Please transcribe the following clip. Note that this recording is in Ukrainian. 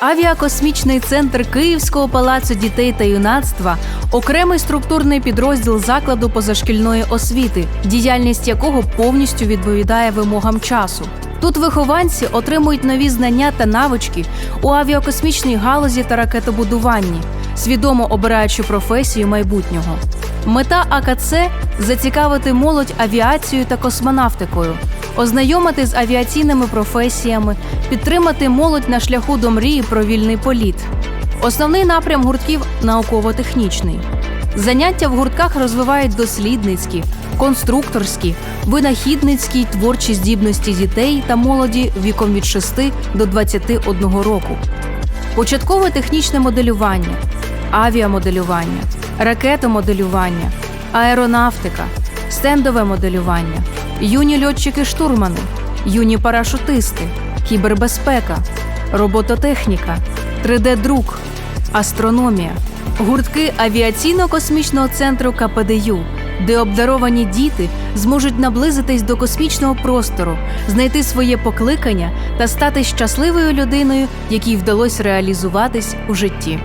Авіакосмічний центр Київського палацу дітей та юнацтва окремий структурний підрозділ закладу позашкільної освіти, діяльність якого повністю відповідає вимогам часу. Тут вихованці отримують нові знання та навички у авіакосмічній галузі та ракетобудуванні, свідомо обираючи професію майбутнього. Мета АКЦ зацікавити молодь авіацією та космонавтикою, ознайомити з авіаційними професіями, підтримати молодь на шляху до мрії про вільний політ. Основний напрям гуртків науково-технічний. Заняття в гуртках розвивають дослідницькі, конструкторські, винахідницькі творчі здібності дітей та молоді віком від 6 до 21 року. Початкове технічне моделювання, авіамоделювання, ракетомоделювання, аеронавтика, стендове моделювання, юні льотчики-штурмани, юні парашутисти, кібербезпека, робототехніка, 3D-друк, астрономія, гуртки авіаційно-космічного центру КПДЮ, де обдаровані діти зможуть наблизитись до космічного простору, знайти своє покликання та стати щасливою людиною, якій вдалося реалізуватись у житті.